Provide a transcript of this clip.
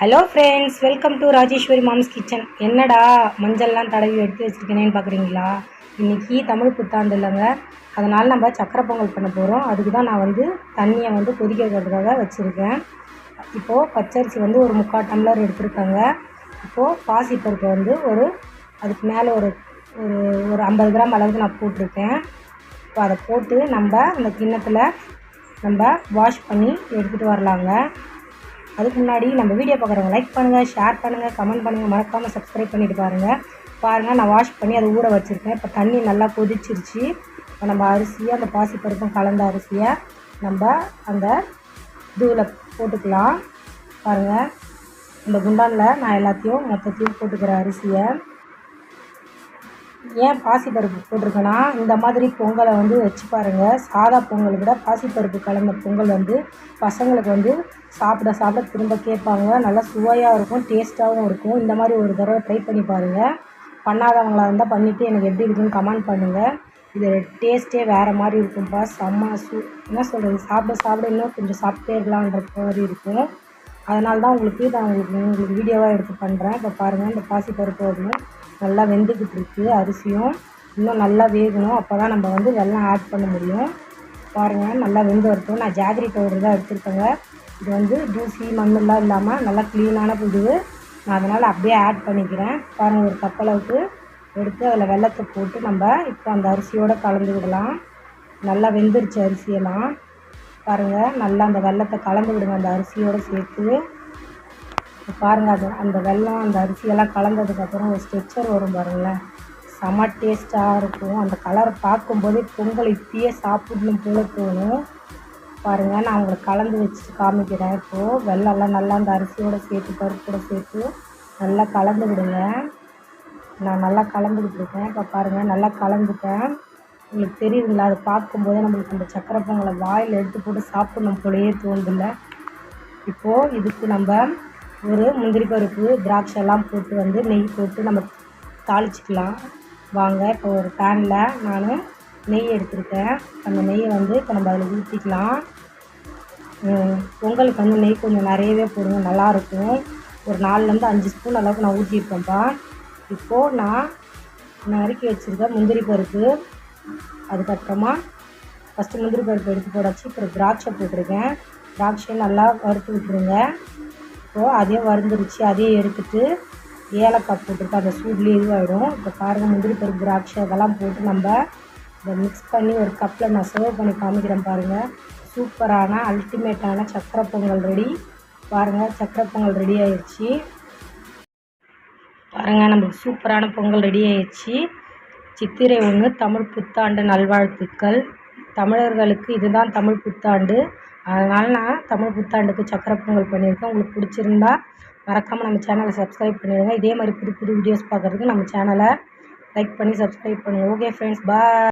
Hello friends welcome to Rajeswari mom's kitchen என்னடா மஞ்சள்லாம் தடவி எடுத்து வச்சுருக்கேனேன்னு பார்க்குறீங்களா இன்றைக்கி தமிழ் புத்தாண்டு இல்லைங்க. அதனால் நம்ம சக்கரை பொங்கல் பண்ண போகிறோம் அதுக்கு தான் நான் வந்து தண்ணியை வந்து கொதிக்க வைக்கிறதுக்காக வச்சுருக்கேன். இப்போது பச்சரிசி வந்து ஒரு முக்கால் டம்ளர் எடுத்துருக்காங்க. இப்போது பாசிப்பருப்பை வந்து ஒரு அதுக்கு மேலே ஒரு ஒரு ஒரு ஐம்பது கிராம் அளவுக்கு நான் போட்டிருக்கேன். இப்போ அதை போட்டு நம்ம அந்த கிண்ணத்தில் நம்ம வாஷ் பண்ணி எடுத்துகிட்டு வரலாங்க. அதுக்கு முன்னாடி நம்ம வீடியோ பார்க்குறவங்க லைக் பண்ணுங்கள் ஷேர் பண்ணுங்கள் கமெண்ட் பண்ணுங்கள் மறக்காமல் சப்ஸ்கிரைப் பண்ணிட்டு பாருங்கள் பாருங்கள் நான் வாஷ் பண்ணி அதை ஊற வச்சுருக்கேன். இப்போ தண்ணி நல்லா கொதிச்சிருச்சு. இப்போ நம்ம அரிசியை அந்த பாசிப்பருப்பும் கலந்த அரிசியை நம்ம அந்த இதுவில் போட்டுக்கலாம். பாருங்கள் இந்த குண்டானில் நான் எல்லாத்தையும் மொத்தத்தையும் போட்டுக்கிறேன் அரிசியை ஏன் பாசிப்பருப்பு போட்டிருக்கேன்னா இந்த மாதிரி பொங்கலை வந்து வச்சு பாருங்கள் சாதா பொங்கலை விட பாசிப்பருப்பு கலந்த பொங்கல் வந்து பசங்களுக்கு வந்து சாப்பிட சாப்பிட திரும்ப கேட்பாங்க. நல்லா சுவையாக இருக்கும் டேஸ்ட்டாகவும் இருக்கும். இந்த மாதிரி ஒரு தடவை ட்ரை பண்ணி பாருங்கள் பண்ணாதவங்களாக இருந்தால் பண்ணிவிட்டு எனக்கு எப்படி இருக்குன்னு கமெண்ட் பண்ணுங்கள் இது டேஸ்ட்டே வேறு மாதிரி இருக்கும்ப்பா செம்ம சூ என்ன சொல்கிறது சாப்பிட சாப்பிட இன்னும் கொஞ்சம் சாப்பிட்டே இருக்கலான்ற மாதிரி இருக்கும். அதனால தான் உங்களுக்கு நான் உங்களுக்கு உங்களுக்கு வீடியோவாக எடுத்து பண்ணுறேன் இப்போ பாருங்கள் இந்த பாசிப்பருப்பு வந்து நல்லா வெந்துக்கிட்டு இருக்குது அரிசியும் இன்னும் நல்லா வேகணும். அப்போ தான் நம்ம வந்து வெள்ளம் ஆட் பண்ண முடியும். பாருங்கள் நல்லா வெந்து வரட்டும். நான் ஜாகிரி பவுடர் தான் எடுத்துருக்கேங்க. இது வந்து தூசி மண்ணெல்லாம் இல்லாமல் நல்லா க்ளீனான புது நான் அதனால் அப்படியே ஆட் பண்ணிக்கிறேன். பாருங்கள் ஒரு கப்பளவுக்கு எடுத்து அதில் வெள்ளத்தை போட்டு நம்ம இப்போ அந்த அரிசியோடு கலந்து விடலாம் நல்லா வெந்துருச்சு அரிசியெல்லாம். பாருங்கள் நல்லா அந்த வெள்ளத்தை கலந்து விடுங்க. அந்த அரிசியோடு சேர்த்து. பாருங்கள் அது அந்த வெள்ளம் அந்த அரிசியெல்லாம் கலந்ததுக்கப்புறம் ஒரு ஸ்ட்ரெச்சர் வரும் பாருங்களேன். செம டேஸ்ட்டாக இருக்கும். அந்த கலரை பார்க்கும்போதே பொங்கல் இப்பயே சாப்பிடணும் போல தோணும். பாருங்கள் நான் உங்களுக்கு கலந்து வச்சுட்டு காமிக்கிறேன். இப்போது வெள்ளம்லாம் நல்லா அந்த அரிசியோடு சேர்த்து பருப்போடு சேர்த்து நல்லா கலந்து விடுங்க. நான் நல்லா கலந்துக்கிட்டு இருக்கேன் இப்போ பாருங்கள் நல்லா கலந்துட்டேன். உங்களுக்கு தெரியுதுங்களா? அதை பார்க்கும்போதே நம்மளுக்கு அந்த சக்கரை பொங்கலை வாயில் எடுத்து போட்டு சாப்பிடணும் போலயே தோணுதில்ல இப்போது இதுக்கு நம்ம ஒரு முந்திரி பருப்பு திராட்சைலாம் போட்டு வந்து நெய் போட்டு நம்ம தாளிச்சிக்கலாம். வாங்க இப்போ ஒரு பேனில் நான் நெய் எடுத்திருக்கேன். அந்த நெய்யை வந்து இப்போ நம்ம அதில் ஊற்றிக்கலாம் பொங்கலுக்கு வந்து நெய் கொஞ்சம் நிறையவே போடுங்க நல்லாயிருக்கும். ஒரு நாலுலேருந்து அஞ்சு ஸ்பூன் அளவுக்கு நான் ஊற்றிருப்பேன்ப்பா இப்போது நான் நறுக்கி வச்சுருக்க முந்திரி பருப்பு அதுக்கப்புறமா ஃபஸ்ட்டு முந்திரி பருப்பு எடுத்து போடாச்சு. அப்புறம் திராட்சை போட்டிருக்கேன். திராட்சையை நல்லா வறுத்து விட்டுருங்க. இப்போது அதே வறுந்துருச்சு அதையே எடுத்துட்டு ஏலக்காய் போட்டுருக்கு அந்த சூட்லேயே இதுவாகிடும் இப்போ பாருங்கள் முந்திரி பருப்பு திராட்சை அதெல்லாம் போட்டு நம்ம இதை மிக்ஸ் பண்ணி ஒரு கப்பில் நான் சர்வ் பண்ணி காமிக்கிறேன் பாருங்கள் சூப்பரான அல்டிமேட்டான சக்கரை பொங்கல் ரெடி பாருங்கள் சக்கரை பொங்கல் ரெடி ஆயிடுச்சு பாருங்கள் நமக்கு சூப்பரான பொங்கல் ரெடி ஆயிடுச்சு சித்திரை ஒன்று தமிழ் புத்தாண்டு நல்வாழ்த்துக்கள். தமிழர்களுக்கு இதுதான் தமிழ் புத்தாண்டு. அதனால் நான் தமிழ் புத்தாண்டுக்கு சக்கரை பொங்கல் பண்ணியிருக்கேன். உங்களுக்கு பிடிச்சிருந்தா மறக்காமல் நம்ம சேனலை சப்ஸ்கிரைப் பண்ணிடுங்க. இதே மாதிரி புது புது வீடியோஸ் பார்க்குறதுக்கு நம்ம சேனலை லைக் பண்ணி சப்ஸ்கிரைப் பண்ணுங்கள் ஓகே ஃப்ரெண்ட்ஸ் பாய்